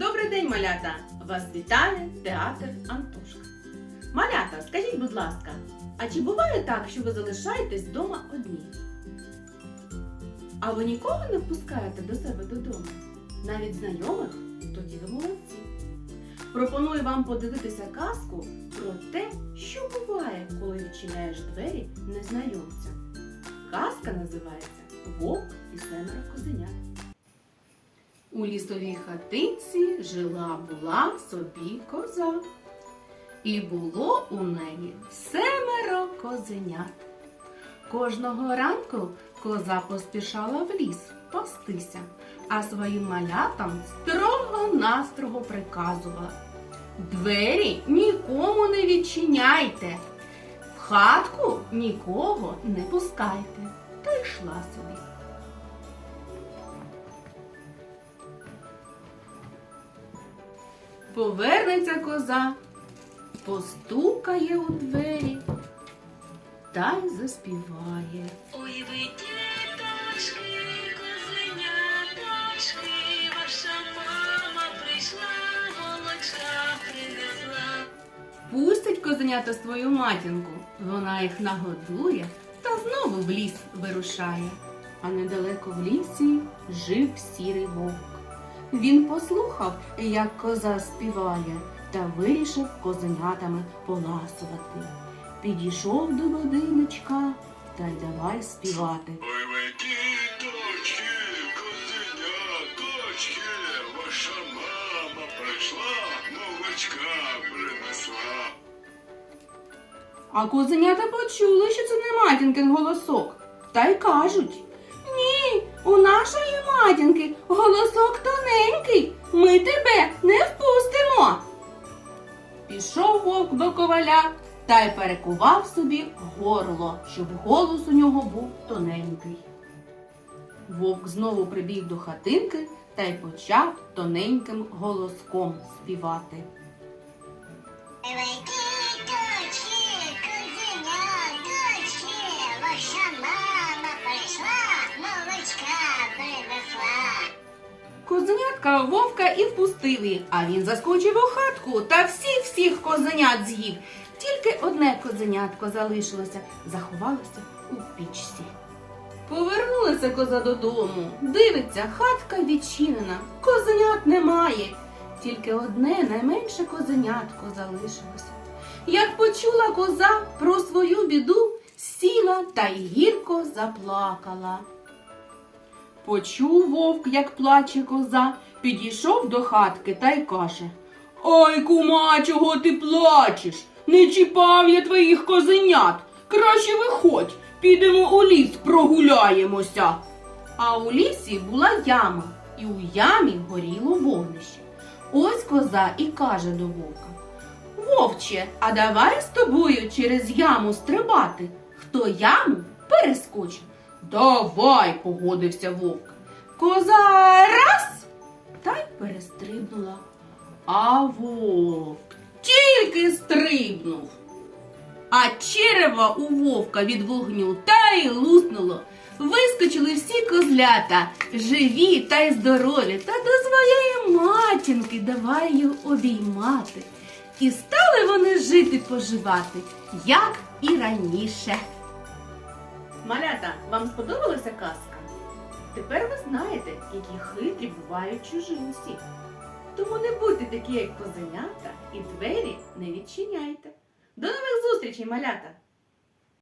Добрий день, малята! Вас вітає театр Антошка. Малята, скажіть, будь ласка, а чи буває так, що ви залишаєтесь вдома одні? А ви нікого не впускаєте до себе додому? Навіть знайомих? Тоді ви молодці. Пропоную вам подивитися казку про те, що буває, коли відчиняєш двері незнайомця. Казка називається Вовк і семеро козенят. У лісовій хатинці жила була собі коза. І було у неї семеро козенят. Кожного ранку коза поспішала в ліс пастися, а своїм малятам строго-настрого приказувала. Двері нікому не відчиняйте, в хатку нікого не пускайте. Та йшла собі. Повернеться коза, постукає у двері та й заспіває. Ой, ви діточки, козеняточки, ваша мама прийшла, молочка принесла. Пустить козенята свою матінку, вона їх нагодує та знову в ліс вирушає. А недалеко в лісі жив сірий вовк. Він послухав, як коза співає, та вирішив козенятами поласувати. Підійшов до будиночка та й давай співати. Ой, ви діточки, козеняточки, ваша мама прийшла, молочка принесла. А козенята почули, що це не матінкин голосок, та й кажуть: у нашої матінки голосок тоненький, ми тебе не впустимо. Пішов вовк до коваля та й перекував собі горло, щоб голос у нього був тоненький. Вовк знову прибіг до хатинки та й почав тоненьким голоском співати. Козенятка вовка і впустив їх, а він заскочив у хатку та всіх всіх козенят з'їв. Тільки одне козенятко залишилося, заховалося у пічці. Повернулася коза додому. Дивиться, хатка відчинена, козенят немає. Тільки одне найменше козенятко залишилося. Як почула коза про свою біду, сіла та гірко заплакала. Почув вовк, як плаче коза, підійшов до хатки та й каже Ой, кума, чого ти плачеш? Не чіпав я твоїх козенят. Краще виходь, підемо у ліс, прогуляємося. А у лісі була яма, і у ямі горіло вогнище. Ось коза і каже до вовка Вовче, а давай з тобою через яму стрибати. Хто яму перескочив. Давай, погодився вовк. Коза перестрибнула. А вовк тільки стрибнув. А черево у вовка від вогню та й луснуло. Вискочили всі козлята, живі та й здорові, та до своєї матінки давай її обіймати. І стали вони жити поживати, як і раніше. Малята, вам сподобалася казка? Тепер ви знаєте, які хитрі бувають чужинці. Тому не будьте такі, як козенята, і двері не відчиняйте. До нових зустрічей, малята!